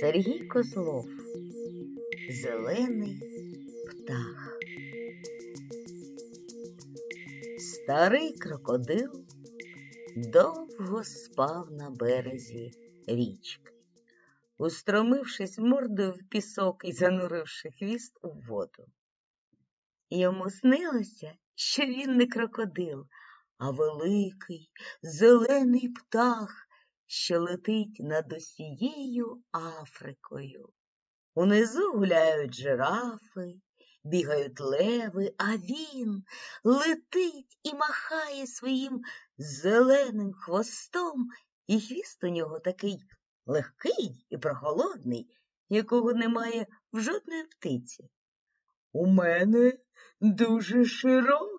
Сергій Козлов Зелений птах. Старий крокодил довго спав на березі річки, устромившись мордою в пісок і зануривши хвіст у воду. Йому снилося, що він не крокодил, а великий зелений птах, що летить над усією Африкою. Унизу гуляють жирафи, бігають леви, а він летить і махає своїм зеленим хвостом, і хвіст у нього такий легкий і прохолодний, якого немає в жодної птиці. У мене дуже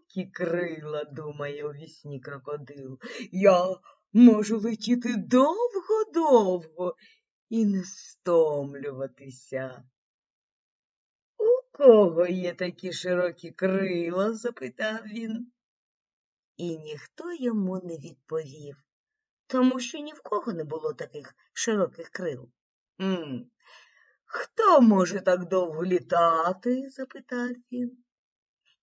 широкі крила, думає у вісні крокодил. Я можу летіти довго-довго і не стомлюватися. У кого є такі широкі крила? запитав він. І ніхто йому не відповів, тому що ні в кого не було таких широких крил. «М, Хто може так довго літати? запитав він.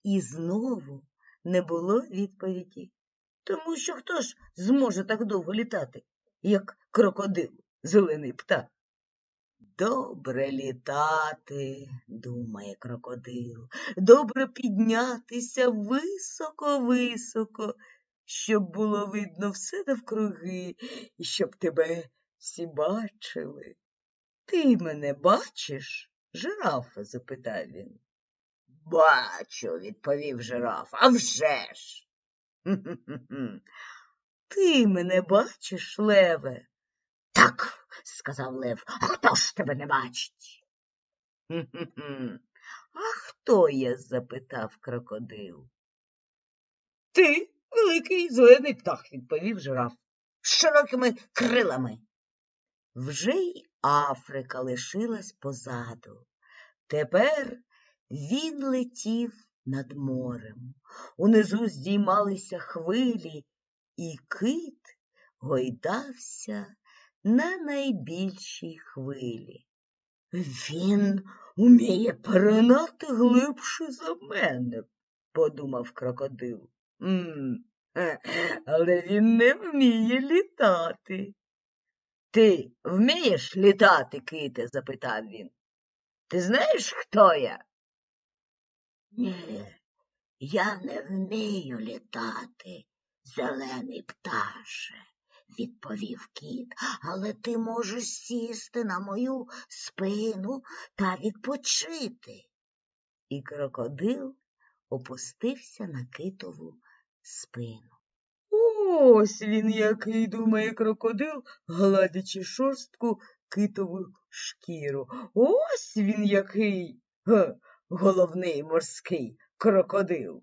І знову не було відповіді, тому що хто ж зможе так довго літати, як крокодил, зелений птах? Добре літати, думає крокодил, добре піднятися високо-високо, щоб було видно все навкруги, і щоб тебе всі бачили. Ти мене бачиш? Жирафа? запитав він. Бачу, відповів жираф. А вже ж. Ти мене бачиш, леве? Так, сказав лев, а хто ж тебе не бачить? «Хм-хм-хм. А хто я? запитав крокодил. Ти, великий зелений птах, відповів жираф, з широкими крилами. Вже й Африка лишилась позаду. Тепер він летів над морем. Унизу здіймалися хвилі, і кит гойдався на найбільшій хвилі. Він уміє перенати глибше за мене, подумав крокодил. «М, е, Але він не вміє літати. Ти вмієш літати, ките? запитав він. Ти знаєш, хто я? Ні, я не вмію літати, зелений пташе, відповів кіт, але ти можеш сісти на мою спину та відпочити. І крокодил опустився на китову спину. Ось він який, думає крокодил, гладячи шорстку китову шкіру. Ось він який га, головний морський крокодил.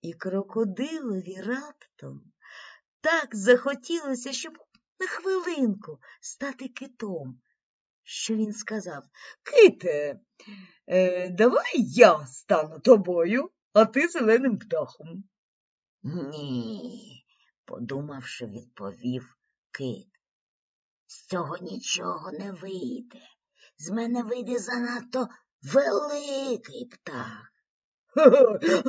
І крокодилові раптом так захотілося, щоб на хвилинку стати китом, що він сказав Ките, е, давай я стану тобою, а ти зеленим птахом. Ні, подумавши, відповів кит. З цього нічого не вийде. З мене вийде занадто великий птах.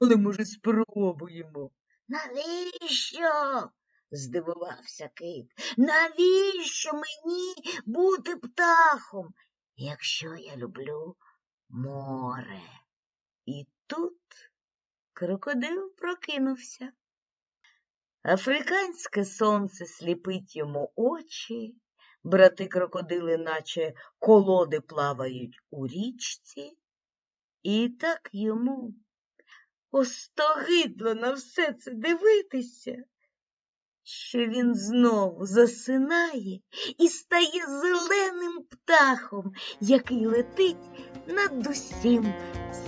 Але, може, спробуємо. Навіщо? здивувався кит. Навіщо мені бути птахом, якщо я люблю море? І тут крокодил прокинувся. Африканське сонце сліпить йому очі, брати крокодили, наче колоди плавають у річці, і так йому остогидло на все це дивитися, що він знову засинає і стає зеленим птахом, який летить над усім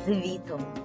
світом.